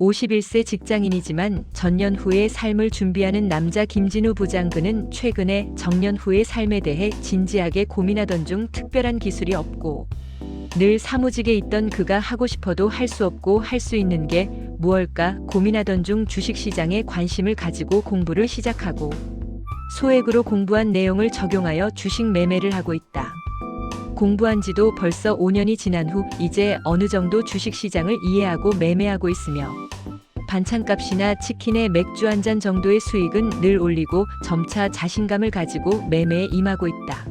51세 직장인이지만 전년 후의 삶을 준비하는 남자 김진우 부장 그는 최근에 정년 후의 삶에 대해 진지하게 고민하던 중 특별한 기술이 없고 늘 사무직에 있던 그가 하고 싶어도 할 수 없고 할 수 있는 게 무엇일까 고민하던 중 주식시장에 관심을 가지고 공부를 시작하고 소액으로 공부한 내용을 적용하여 주식 매매를 하고 있다. 공부한 지도 벌써 5년이 지난 후 이제 어느 정도 주식 시장을 이해하고 매매하고 있으며 반찬값이나 치킨에 맥주 한 잔 정도의 수익은 늘 올리고 점차 자신감을 가지고 매매에 임하고 있다.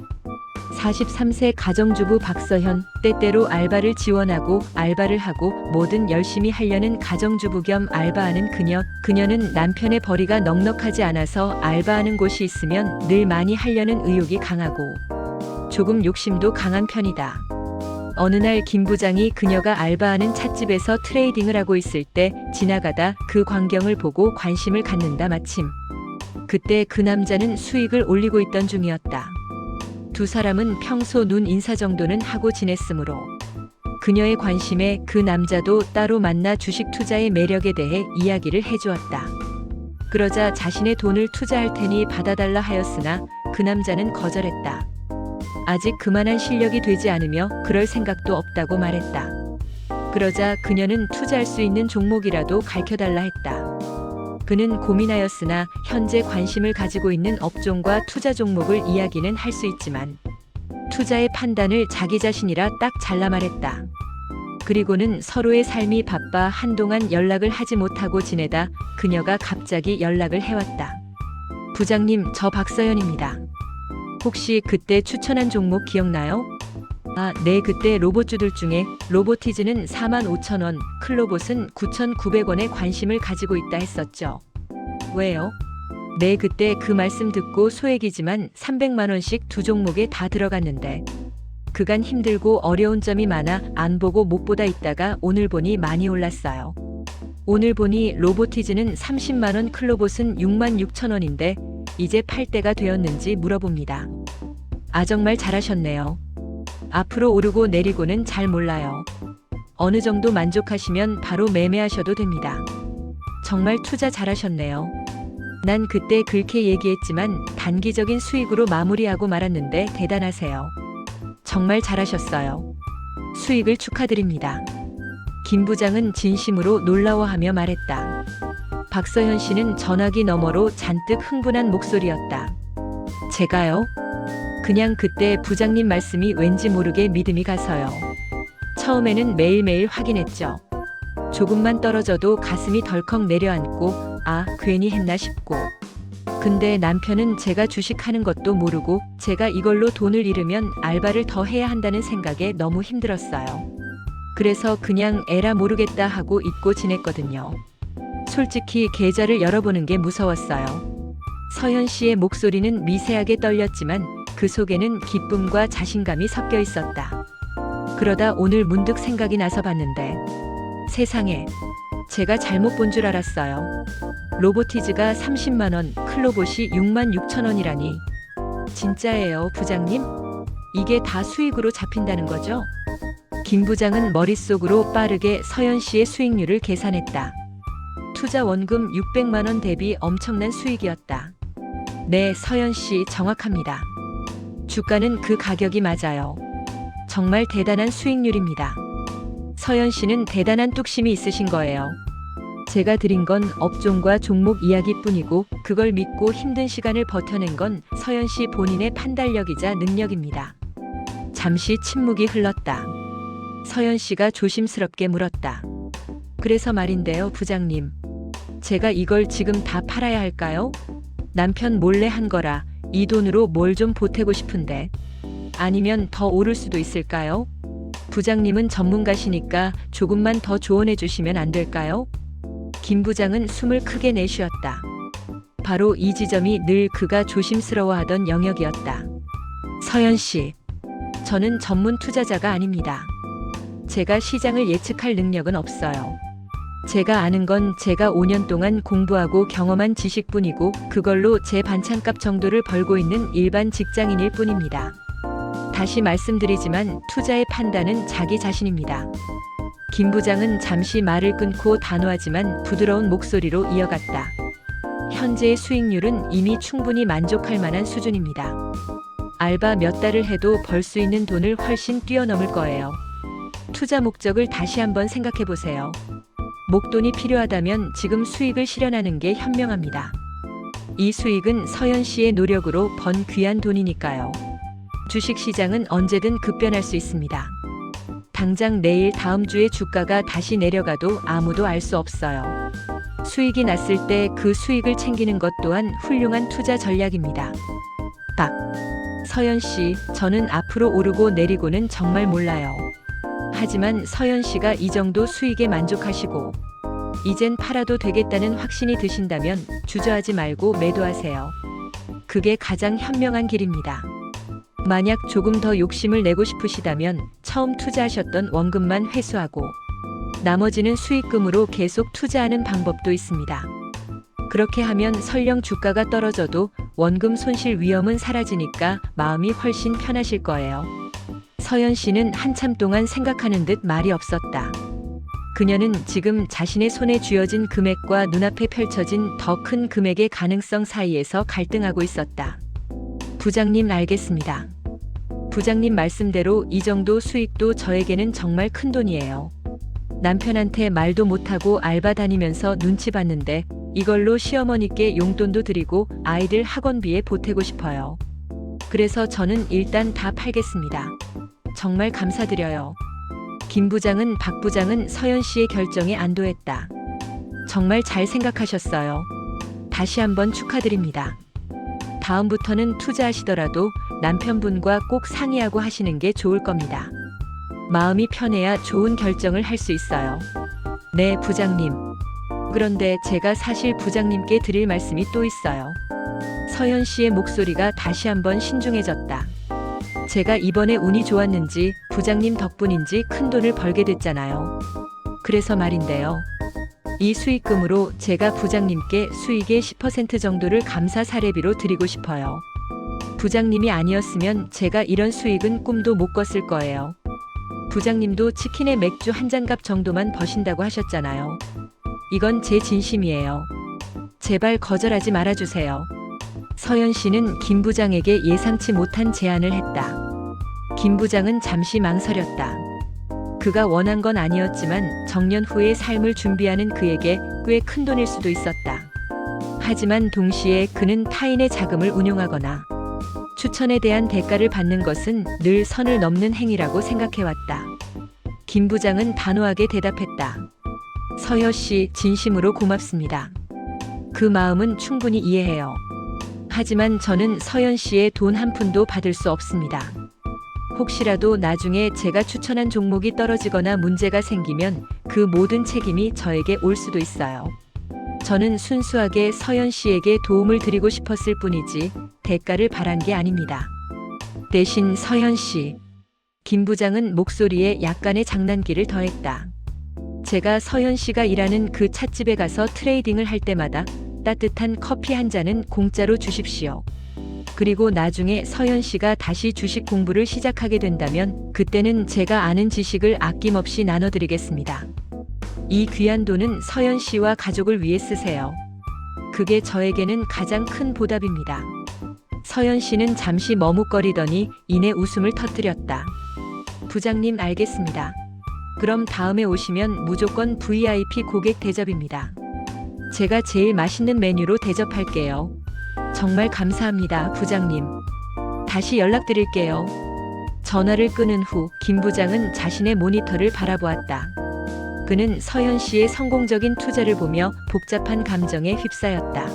43세 가정주부 박서현 때때로 알바를 지원하고 알바를 하고 뭐든 열심히 하려는 가정주부 겸 알바하는 그녀 그녀는 남편의 벌이가 넉넉하지 않아서 알바하는 곳이 있으면 늘 많이 하려는 의욕이 강하고 조금 욕심도 강한 편이다. 어느 날 김 부장이 그녀가 알바하는 찻집에서 트레이딩을 하고 있을 때 지나가다 그 광경을 보고 관심을 갖는다 마침. 그때 그 남자는 수익을 올리고 있던 중이었다. 두 사람은 평소 눈 인사 정도는 하고 지냈으므로 그녀의 관심에 그 남자도 따로 만나 주식 투자의 매력에 대해 이야기를 해주었다. 그러자 자신의 돈을 투자할 테니 받아달라 하였으나 그 남자는 거절했다. 아직 그만한 실력이 되지 않으며 그럴 생각도 없다고 말했다. 그러자 그녀는 투자할 수 있는 종목이라도 가르쳐달라 했다. 그는 고민하였으나 현재 관심을 가지고 있는 업종과 투자 종목을 이야기는 할 수 있지만 투자의 판단을 자기 자신이라 딱 잘라 말했다. 그리고는 서로의 삶이 바빠 한동안 연락을 하지 못하고 지내다 그녀가 갑자기 연락을 해왔다. 부장님, 저 박서연입니다. 혹시 그때 추천한 종목 기억나요? 아, 네, 그때 로봇주들 중에 로보티즈는 4만 5천 원, 클로봇은 9,900원에 관심을 가지고 있다 했었죠. 왜요? 네, 그때 그 말씀 듣고 소액이지만 300만 원씩 두 종목에 다 들어갔는데 그간 힘들고 어려운 점이 많아 안 보고 못 보다 있다가 오늘 보니 많이 올랐어요. 오늘 보니 로보티즈는 30만 원, 클로봇은 6만 6천 원인데 이제 팔 때가 되었는지 물어봅니다. 아 정말 잘하셨네요. 앞으로 오르고 내리고는 잘 몰라요. 어느 정도 만족하시면 바로 매매하셔도 됩니다. 정말 투자 잘하셨네요. 난 그때 그렇게 얘기했지만 단기적인 수익으로 마무리하고 말았는데 대단하세요. 정말 잘하셨어요. 수익을 축하드립니다. 김 부장은 진심으로 놀라워하며 말했다. 박서현 씨는 전화기 너머로 잔뜩 흥분한 목소리였다. 제가요? 그냥 그때 부장님 말씀이 왠지 모르게 믿음이 가서요. 처음에는 매일매일 확인했죠. 조금만 떨어져도 가슴이 덜컥 내려앉고, 아, 괜히 했나 싶고. 근데 남편은 제가 주식하는 것도 모르고 제가 이걸로 돈을 잃으면 알바를 더 해야 한다는 생각에 너무 힘들었어요. 그래서 그냥 에라 모르겠다 하고 잊고 지냈거든요. 솔직히 계좌를 열어보는 게 무서웠어요. 서현 씨의 목소리는 미세하게 떨렸지만 그 속에는 기쁨과 자신감이 섞여 있었다. 그러다 오늘 문득 생각이 나서 봤는데 세상에 제가 잘못 본 줄 알았어요. 로보티즈가 30만 원, 클로봇이 6만 6천 원이라니. 진짜예요, 부장님? 이게 다 수익으로 잡힌다는 거죠? 김 부장은 머릿속으로 빠르게 서현 씨의 수익률을 계산했다. 투자 원금 600만 원 대비 엄청난 수익이었다. 네, 서현 씨 정확합니다. 주가는 그 가격이 맞아요. 정말 대단한 수익률입니다. 서현 씨는 대단한 뚝심이 있으신 거예요. 제가 드린 건 업종과 종목 이야기뿐이고 그걸 믿고 힘든 시간을 버텨낸 건 서현 씨 본인의 판단력이자 능력입니다. 잠시 침묵이 흘렀다. 서현 씨가 조심스럽게 물었다. 그래서 말인데요, 부장님. 제가 이걸 지금 다 팔아야 할까요? 남편 몰래 한 거라 이 돈으로 뭘 좀 보태고 싶은데. 아니면 더 오를 수도 있을까요? 부장님은 전문가시니까 조금만 더 조언해 주시면 안 될까요? 김 부장은 숨을 크게 내쉬었다. 바로 이 지점이 늘 그가 조심스러워하던 영역이었다. 서현 씨, 저는 전문 투자자가 아닙니다. 제가 시장을 예측할 능력은 없어요. 제가 아는 건 제가 5년 동안 공부하고 경험한 지식뿐이고 그걸로 제 반찬값 정도를 벌고 있는 일반 직장인일 뿐입니다. 다시 말씀드리지만 투자의 판단은 자기 자신입니다. 김 부장은 잠시 말을 끊고 단호하지만 부드러운 목소리로 이어갔다. 현재의 수익률은 이미 충분히 만족할 만한 수준입니다. 알바 몇 달을 해도 벌 수 있는 돈을 훨씬 뛰어넘을 거예요. 투자 목적을 다시 한번 생각해 보세요. 목돈이 필요하다면 지금 수익을 실현하는 게 현명합니다. 이 수익은 서현 씨의 노력으로 번 귀한 돈이니까요. 주식 시장은 언제든 급변할 수 있습니다. 당장 내일 다음 주에 주가가 다시 내려가도 아무도 알 수 없어요. 수익이 났을 때 그 수익을 챙기는 것 또한 훌륭한 투자 전략입니다. 박. 서현 씨, 저는 앞으로 오르고 내리고는 정말 몰라요. 하지만 서현 씨가 이 정도 수익에 만족하시고, 이젠 팔아도 되겠다는 확신이 드신다면 주저하지 말고 매도하세요. 그게 가장 현명한 길입니다. 만약 조금 더 욕심을 내고 싶으시다면 처음 투자하셨던 원금만 회수하고 나머지는 수익금으로 계속 투자하는 방법도 있습니다. 그렇게 하면 설령 주가가 떨어져도 원금 손실 위험은 사라지니까 마음이 훨씬 편하실 거예요. 서연 씨는 한참 동안 생각하는 듯 말이 없었다. 그녀는 지금 자신의 손에 쥐어진 금액과 눈앞에 펼쳐진 더 큰 금액의 가능성 사이에서 갈등하고 있었다. 부장님 알겠습니다. 부장님 말씀대로 이 정도 수익도 저에게는 정말 큰 돈이에요. 남편한테 말도 못하고 알바 다니면서 눈치 봤는데 이걸로 시어머니께 용돈도 드리고 아이들 학원비에 보태고 싶어요. 그래서 저는 일단 다 팔겠습니다. 정말 감사드려요. 김 부장은 박 부장은 서연 씨의 결정에 안도했다. 정말 잘 생각하셨어요. 다시 한번 축하드립니다. 다음부터는 투자하시더라도 남편분과 꼭 상의하고 하시는 게 좋을 겁니다. 마음이 편해야 좋은 결정을 할 수 있어요. 네, 부장님. 그런데 제가 사실 부장님께 드릴 말씀이 또 있어요. 서현 씨의 목소리가 다시 한번 신중해졌다. 제가 이번에 운이 좋았는지 부장님 덕분인지 큰 돈을 벌게 됐잖아요. 그래서 말인데요. 이 수익금으로 제가 부장님께 수익의 10% 정도를 감사 사례비로 드리고 싶어요. 부장님이 아니었으면 제가 이런 수익은 꿈도 못 꿨을 거예요. 부장님도 치킨에 맥주 한 잔값 정도만 버신다고 하셨잖아요. 이건 제 진심이에요. 제발 거절하지 말아주세요. 서연 씨는 김 부장에게 예상치 못한 제안을 했다. 김 부장은 잠시 망설였다. 그가 원한 건 아니었지만 정년 후의 삶을 준비하는 그에게 꽤 큰 돈일 수도 있었다. 하지만 동시에 그는 타인의 자금을 운용하거나 추천에 대한 대가를 받는 것은 늘 선을 넘는 행위라고 생각해왔다. 김 부장은 단호하게 대답했다. 서여 씨, 진심으로 고맙습니다. 그 마음은 충분히 이해해요. 하지만 저는 서연 씨의 돈 한 푼도 받을 수 없습니다. 혹시라도 나중에 제가 추천한 종목이 떨어지거나 문제가 생기면 그 모든 책임이 저에게 올 수도 있어요. 저는 순수하게 서연 씨에게 도움을 드리고 싶었을 뿐이지 대가를 바란 게 아닙니다. 대신 서현 씨, 김 부장은 목소리에 약간의 장난기를 더했다. 제가 서현 씨가 일하는 그 찻집에 가서 트레이딩을 할 때마다 따뜻한 커피 한 잔은 공짜로 주십시오. 그리고 나중에 서현 씨가 다시 주식 공부를 시작하게 된다면 그때는 제가 아는 지식을 아낌없이 나눠드리겠습니다. 이 귀한 돈은 서연 씨와 가족을 위해 쓰세요. 그게 저에게는 가장 큰 보답입니다. 서연 씨는 잠시 머뭇거리더니 이내 웃음을 터뜨렸다. 부장님 알겠습니다. 그럼 다음에 오시면 무조건 VIP 고객 대접입니다. 제가 제일 맛있는 메뉴로 대접할게요. 정말 감사합니다, 부장님. 다시 연락드릴게요. 전화를 끊은 후 김 부장은 자신의 모니터를 바라보았다. 그는 서현 씨의 성공적인 투자를 보며 복잡한 감정에 휩싸였다.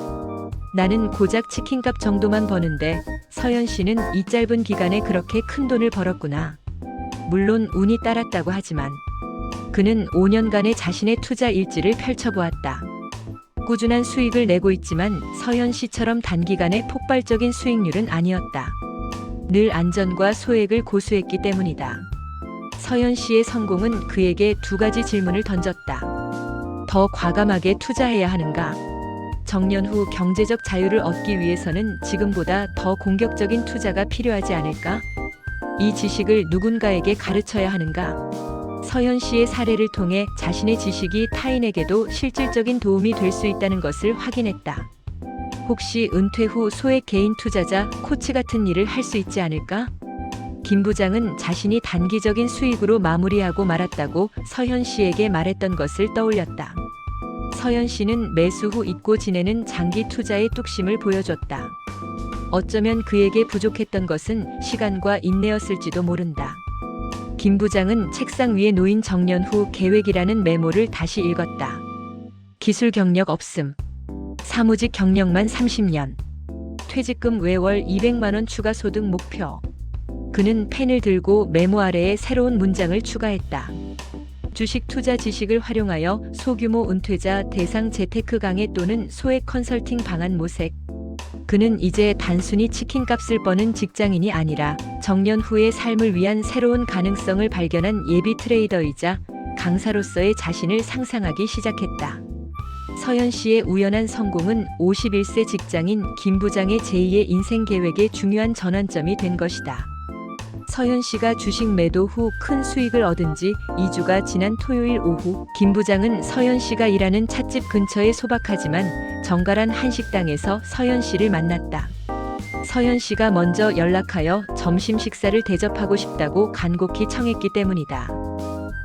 나는 고작 치킨값 정도만 버는데 서현 씨는 이 짧은 기간에 그렇게 큰 돈을 벌었구나. 물론 운이 따랐다고 하지만 그는 5년간의 자신의 투자 일지를 펼쳐보았다. 꾸준한 수익을 내고 있지만 서현 씨처럼 단기간에 폭발적인 수익률은 아니었다. 늘 안전과 소액을 고수했기 때문이다. 서현 씨의 성공은 그에게 두 가지 질문을 던졌다. 더 과감하게 투자해야 하는가? 정년 후 경제적 자유를 얻기 위해서는 지금보다 더 공격적인 투자가 필요하지 않을까? 이 지식을 누군가에게 가르쳐야 하는가? 서현 씨의 사례를 통해 자신의 지식이 타인에게도 실질적인 도움이 될 수 있다는 것을 확인했다. 혹시 은퇴 후 소액 개인 투자자 코치 같은 일을 할 수 있지 않을까? 김 부장은 자신이 단기적인 수익으로 마무리하고 말았다고 서현 씨에게 말했던 것을 떠올렸다. 서현 씨는 매수 후 잊고 지내는 장기 투자의 뚝심을 보여줬다. 어쩌면 그에게 부족했던 것은 시간과 인내였을지도 모른다. 김 부장은 책상 위에 놓인 정년 후 계획이라는 메모를 다시 읽었다. 기술 경력 없음. 사무직 경력만 30년. 퇴직금 외월 200만원 추가 소득 목표. 그는 펜을 들고 메모 아래에 새로운 문장을 추가했다. 주식 투자 지식을 활용하여 소규모 은퇴자 대상 재테크 강의 또는 소액 컨설팅 방안 모색. 그는 이제 단순히 치킨 값을 버는 직장인이 아니라 정년 후의 삶을 위한 새로운 가능성을 발견한 예비 트레이더이자 강사로서의 자신을 상상하기 시작했다. 서현 씨의 우연한 성공은 51세 직장인 김 부장의 제2의 인생 계획의 중요한 전환점이 된 것이다. 서현 씨가 주식 매도 후 큰 수익을 얻은 지 2주가 지난 토요일 오후 김 부장은 서현 씨가 일하는 찻집 근처에 소박하지만 정갈한 한식당에서 서현 씨를 만났다. 서현 씨가 먼저 연락하여 점심 식사를 대접하고 싶다고 간곡히 청했기 때문이다.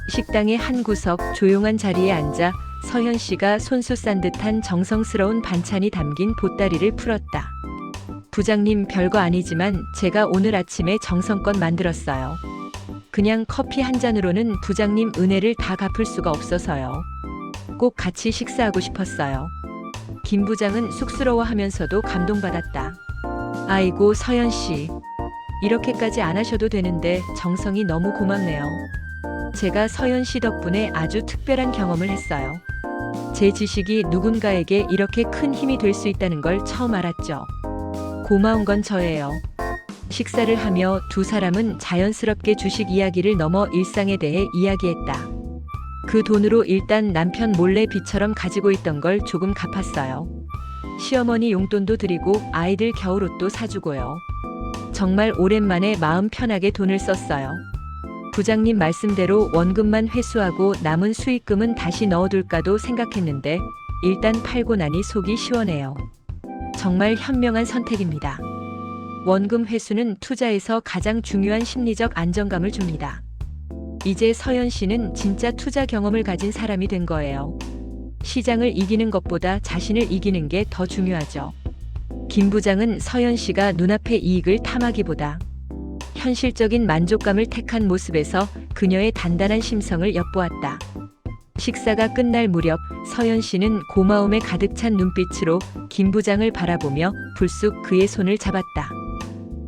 식당의 한 구석 조용한 자리에 앉아 서현 씨가 손수 싼 듯한 정성스러운 반찬이 담긴 보따리를 풀었다. 부장님 별거 아니지만 제가 오늘 아침에 정성껏 만들었어요. 그냥 커피 한 잔으로는 부장님 은혜를 다 갚을 수가 없어서요. 꼭 같이 식사하고 싶었어요. 김 부장은 쑥스러워 하면서도 감동받았다. 아이고 서현 씨. 이렇게까지 안 하셔도 되는데 정성이 너무 고맙네요. 제가 서현 씨 덕분에 아주 특별한 경험을 했어요. 제 지식이 누군가에게 이렇게 큰 힘이 될 수 있다는 걸 처음 알았죠. 고마운 건 저예요. 식사를 하며 두 사람은 자연스럽게 주식 이야기를 넘어 일상에 대해 이야기했다. 그 돈으로 일단 남편 몰래 빚처럼 가지고 있던 걸 조금 갚았어요. 시어머니 용돈도 드리고 아이들 겨울옷도 사주고요. 정말 오랜만에 마음 편하게 돈을 썼어요. 부장님 말씀대로 원금만 회수하고 남은 수익금은 다시 넣어둘까도 생각했는데 일단 팔고 나니 속이 시원해요. 정말 현명한 선택입니다. 원금 회수는 투자에서 가장 중요한 심리적 안정감을 줍니다. 이제 서현 씨는 진짜 투자 경험을 가진 사람이 된 거예요. 시장을 이기는 것보다 자신을 이기는 게 더 중요하죠. 김 부장은 서현 씨가 눈앞의 이익을 탐하기보다 현실적인 만족감을 택한 모습에서 그녀의 단단한 심성을 엿보았다. 식사가 끝날 무렵 서현 씨는 고마움에 가득 찬 눈빛으로 김 부장을 바라보며 불쑥 그의 손을 잡았다.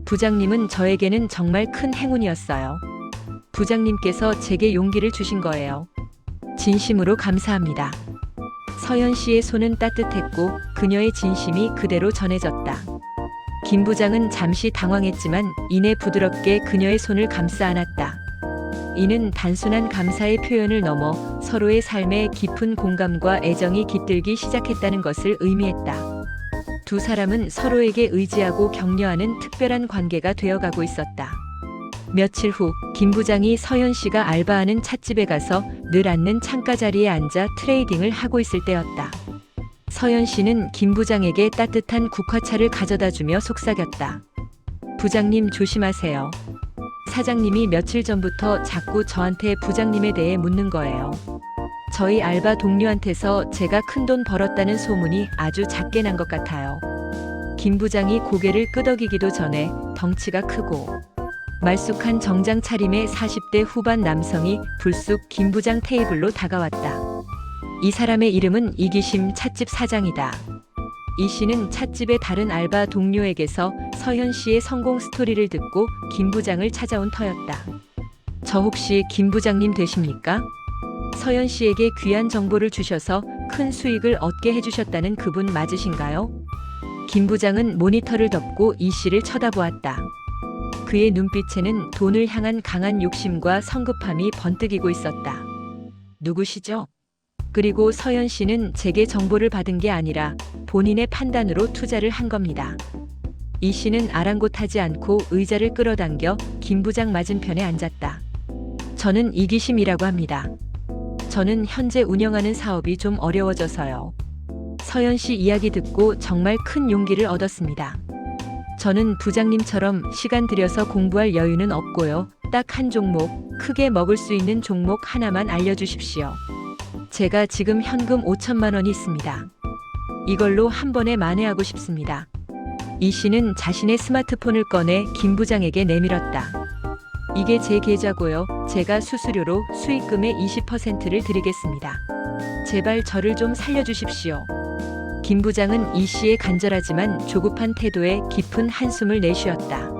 부장님은 저에게는 정말 큰 행운이었어요. 부장님께서 제게 용기를 주신 거예요. 진심으로 감사합니다. 서현 씨의 손은 따뜻했고 그녀의 진심이 그대로 전해졌다. 김 부장은 잠시 당황했지만 이내 부드럽게 그녀의 손을 감싸 안았다. 이는 단순한 감사의 표현을 넘어 서로의 삶에 깊은 공감과 애정이 깃들기 시작했다는 것을 의미했다. 두 사람은 서로에게 의지하고 격려하는 특별한 관계가 되어가고 있었다. 며칠 후, 김 부장이 서현 씨가 알바하는 찻집에 가서 늘 앉는 창가 자리에 앉아 트레이딩을 하고 있을 때였다. 서현 씨는 김 부장에게 따뜻한 국화차를 가져다 주며 속삭였다. 부장님 조심하세요. 사장님이 며칠 전부터 자꾸 저한테 부장님에 대해 묻는 거예요. 저희 알바 동료한테서 제가 큰 돈 벌었다는 소문이 아주 작게 난 것 같아요. 김 부장이 고개를 끄덕이기도 전에 덩치가 크고 말쑥한 정장 차림의 40대 후반 남성이 불쑥 김 부장 테이블로 다가왔다. 이 사람의 이름은 이기심 찻집 사장이다. 이 씨는 찻집의 다른 알바 동료에게서 서현 씨의 성공 스토리를 듣고 김 부장을 찾아온 터였다. 저 혹시 김 부장님 되십니까? 서현 씨에게 귀한 정보를 주셔서 큰 수익을 얻게 해주셨다는 그분 맞으신가요? 김 부장은 모니터를 덮고 이 씨를 쳐다보았다. 그의 눈빛에는 돈을 향한 강한 욕심과 성급함이 번뜩이고 있었다. 누구시죠? 그리고 서현 씨는 제게 정보를 받은 게 아니라 본인의 판단으로 투자를 한 겁니다. 이 씨는 아랑곳하지 않고 의자를 끌어당겨 김 부장 맞은편에 앉았다. 저는 이기심이라고 합니다. 저는 현재 운영하는 사업이 좀 어려워져서요. 서연 씨 이야기 듣고 정말 큰 용기를 얻었습니다. 저는 부장님처럼 시간 들여서 공부할 여유는 없고요. 딱 한 종목, 크게 먹을 수 있는 종목 하나만 알려주십시오. 제가 지금 현금 5천만 원이 있습니다. 이걸로 한 번에 만회하고 싶습니다. 이 씨는 자신의 스마트폰을 꺼내 김 부장에게 내밀었다. 이게 제 계좌고요. 제가 수수료로 수익금의 20%를 드리겠습니다. 제발 저를 좀 살려주십시오. 김 부장은 이 씨의 간절하지만 조급한 태도에 깊은 한숨을 내쉬었다.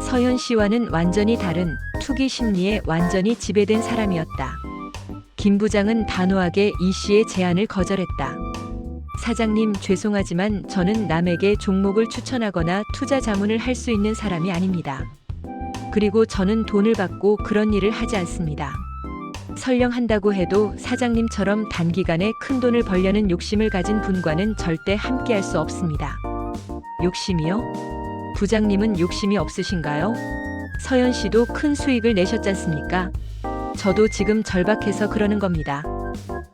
서현 씨와는 완전히 다른 투기 심리에 완전히 지배된 사람이었다. 김 부장은 단호하게 이 씨의 제안을 거절했다. 사장님 죄송하지만 저는 남에게 종목을 추천하거나 투자 자문을 할 수 있는 사람이 아닙니다. 그리고 저는 돈을 받고 그런 일을 하지 않습니다. 설령 한다고 해도 사장님처럼 단기간에 큰 돈을 벌려는 욕심을 가진 분과는 절대 함께 할 수 없습니다. 욕심이요? 부장님은 욕심이 없으신가요? 서연 씨도 큰 수익을 내셨지 않습니까? 저도 지금 절박해서 그러는 겁니다.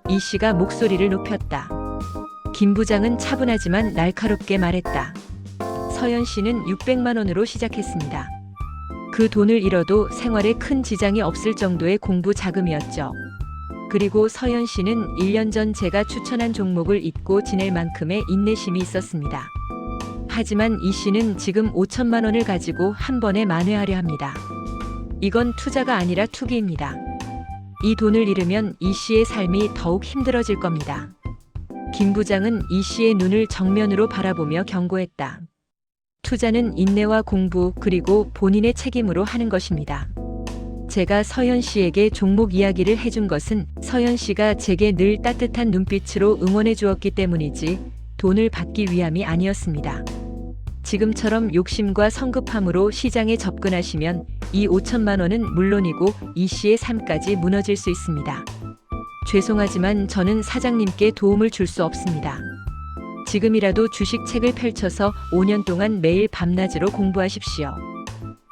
이 씨가 목소리를 높였다. 김 부장은 차분하지만 날카롭게 말했다. 서연 씨는 600만 원으로 시작했습니다. 그 돈을 잃어도 생활에 큰 지장이 없을 정도의 공부 자금이었죠. 그리고 서연 씨는 1년 전 제가 추천한 종목을 잊고 지낼 만큼의 인내심이 있었습니다. 하지만 이 씨는 지금 5천만 원을 가지고 한 번에 만회하려 합니다. 이건 투자가 아니라 투기입니다. 이 돈을 잃으면 이 씨의 삶이 더욱 힘들어질 겁니다. 김 부장은 이 씨의 눈을 정면으로 바라보며 경고했다. 투자는 인내와 공부 그리고 본인의 책임으로 하는 것입니다. 제가 서연 씨에게 종목 이야기를 해준 것은 서연 씨가 제게 늘 따뜻한 눈빛으로 응원해 주었기 때문이지 돈을 받기 위함이 아니었습니다. 지금처럼 욕심과 성급함으로 시장에 접근하시면 이 5천만 원은 물론이고 이 씨의 삶까지 무너질 수 있습니다. 죄송하지만 저는 사장님께 도움을 줄 수 없습니다. 지금이라도 주식책을 펼쳐서 5년 동안 매일 밤낮으로 공부하십시오.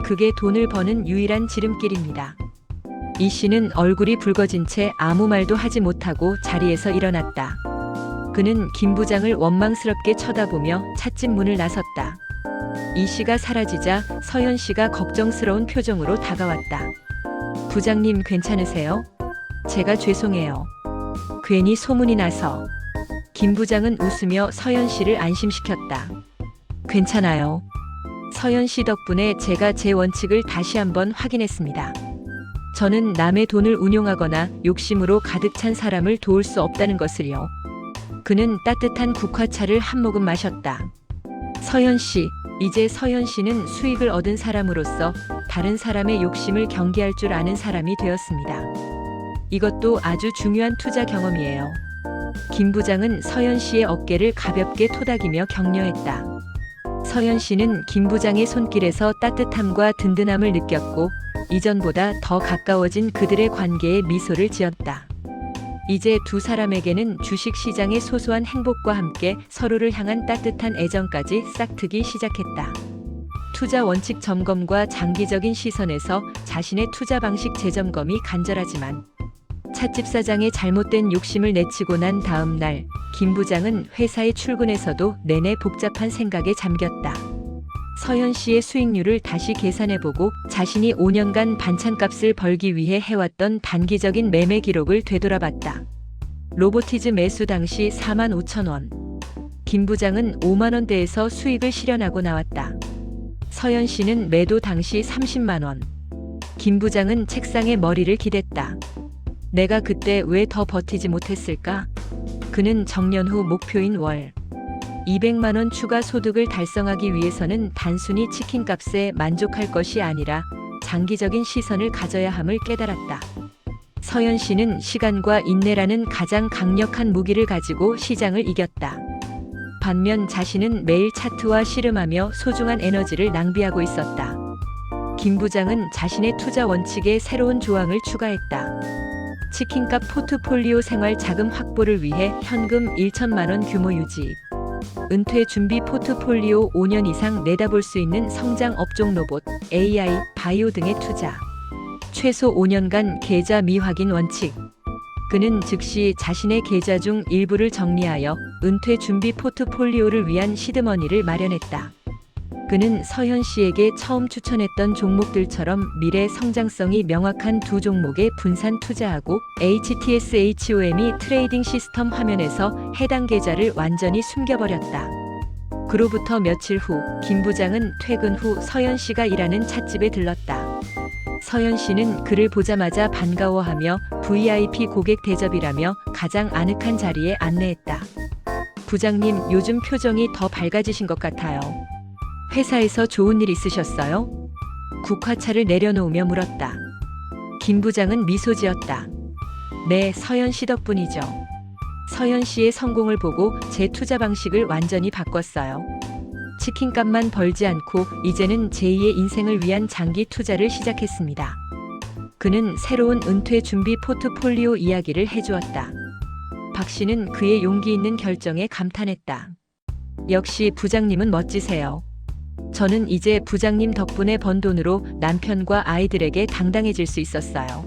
그게 돈을 버는 유일한 지름길입니다. 이 씨는 얼굴이 붉어진 채 아무 말도 하지 못하고 자리에서 일어났다. 그는 김 부장을 원망스럽게 쳐다보며 찻집 문을 나섰다. 이 씨가 사라지자 서현 씨가 걱정스러운 표정으로 다가왔다. 부장님 괜찮으세요? 제가 죄송해요. 괜히 소문이 나서. 김 부장은 웃으며 서연 씨를 안심시켰다. 괜찮아요. 서연 씨 덕분에 제가 제 원칙을 다시 한번 확인했습니다. 저는 남의 돈을 운용하거나 욕심으로 가득 찬 사람을 도울 수 없다는 것을요. 그는 따뜻한 국화차를 한 모금 마셨다. 서연 씨, 이제 서연 씨는 수익을 얻은 사람으로서 다른 사람의 욕심을 경계할 줄 아는 사람이 되었습니다. 이것도 아주 중요한 투자 경험이에요. 김 부장은 서연 씨의 어깨를 가볍게 토닥이며 격려했다. 서연 씨는 김 부장의 손길에서 따뜻함과 든든함을 느꼈고 이전보다 더 가까워진 그들의 관계에 미소를 지었다. 이제 두 사람에게는 주식 시장의 소소한 행복과 함께 서로를 향한 따뜻한 애정까지 싹트기 시작했다. 투자 원칙 점검과 장기적인 시선에서 자신의 투자 방식 재점검이 간절하지만 찻집 사장의 잘못된 욕심을 내치고 난 다음 날, 김 부장은 회사에 출근해서도 내내 복잡한 생각에 잠겼다. 서현 씨의 수익률을 다시 계산해보고 자신이 5년간 반찬값을 벌기 위해 해왔던 단기적인 매매 기록을 되돌아봤다. 로보티즈 매수 당시 4만 5천 원. 김 부장은 5만 원대에서 수익을 실현하고 나왔다. 서현 씨는 매도 당시 30만 원. 김 부장은 책상에 머리를 기댔다. 내가 그때 왜 더 버티지 못했을까? 그는 정년 후 목표인 월 200만 원 추가 소득을 달성하기 위해서는 단순히 치킨 값에 만족할 것이 아니라 장기적인 시선을 가져야 함을 깨달았다. 서현 씨는 시간과 인내라는 가장 강력한 무기를 가지고 시장을 이겼다. 반면 자신은 매일 차트와 씨름하며 소중한 에너지를 낭비하고 있었다. 김 부장은 자신의 투자 원칙에 새로운 조항을 추가했다. 치킨값 포트폴리오 생활 자금 확보를 위해 현금 1천만 원 규모 유지. 은퇴 준비 포트폴리오 5년 이상 내다볼 수 있는 성장 업종 로봇, AI, 바이오 등의 투자. 최소 5년간 계좌 미확인 원칙. 그는 즉시 자신의 계좌 중 일부를 정리하여 은퇴 준비 포트폴리오를 위한 시드머니를 마련했다. 그는 서현 씨에게 처음 추천했던 종목들처럼 미래 성장성이 명확한 두 종목에 분산 투자하고 HTSHOM이 트레이딩 시스템 화면에서 해당 계좌를 완전히 숨겨버렸다. 그로부터 며칠 후, 김 부장은 퇴근 후 서현 씨가 일하는 찻집에 들렀다. 서현 씨는 그를 보자마자 반가워하며 VIP 고객 대접이라며 가장 아늑한 자리에 안내했다. 부장님, 요즘 표정이 더 밝아지신 것 같아요. 회사에서 좋은 일 있으셨어요? 국화차를 내려놓으며 물었다. 김 부장은 미소 지었다. 네, 서현 씨 덕분이죠. 서현 씨의 성공을 보고 제 투자 방식을 완전히 바꿨어요. 치킨값만 벌지 않고 이제는 제2의 인생을 위한 장기 투자를 시작했습니다. 그는 새로운 은퇴 준비 포트폴리오 이야기를 해주었다. 박 씨는 그의 용기 있는 결정에 감탄했다. 역시 부장님은 멋지세요. 저는 이제 부장님 덕분에 번 돈으로 남편과 아이들에게 당당해질 수 있었어요.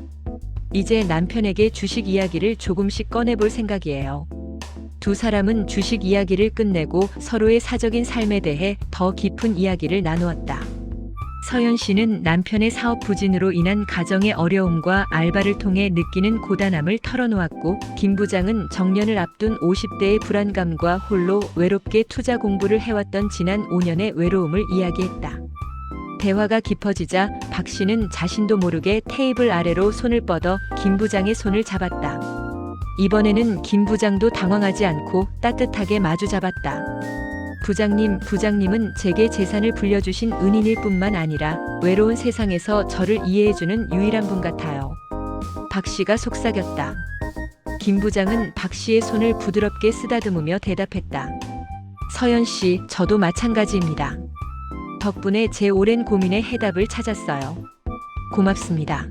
이제 남편에게 주식 이야기를 조금씩 꺼내볼 생각이에요. 두 사람은 주식 이야기를 끝내고 서로의 사적인 삶에 대해 더 깊은 이야기를 나누었다. 서현 씨는 남편의 사업 부진으로 인한 가정의 어려움과 알바를 통해 느끼는 고단함을 털어놓았고, 김 부장은 정년을 앞둔 50대의 불안감과 홀로 외롭게 투자 공부를 해왔던 지난 5년의 외로움을 이야기했다. 대화가 깊어지자 박 씨는 자신도 모르게 테이블 아래로 손을 뻗어 김 부장의 손을 잡았다. 이번에는 김 부장도 당황하지 않고 따뜻하게 마주 잡았다. 부장님, 부장님은 제게 재산을 불려주신 은인일 뿐만 아니라 외로운 세상에서 저를 이해해주는 유일한 분 같아요. 박 씨가 속삭였다. 김 부장은 박 씨의 손을 부드럽게 쓰다듬으며 대답했다. 서연 씨, 저도 마찬가지입니다. 덕분에 제 오랜 고민의 해답을 찾았어요. 고맙습니다.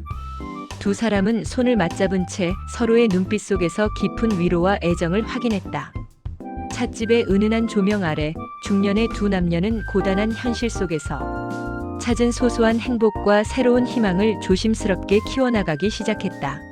두 사람은 손을 맞잡은 채 서로의 눈빛 속에서 깊은 위로와 애정을 확인했다. 찻집의 은은한 조명 아래 중년의 두 남녀는 고단한 현실 속에서 찾은 소소한 행복과 새로운 희망을 조심스럽게 키워나가기 시작했다.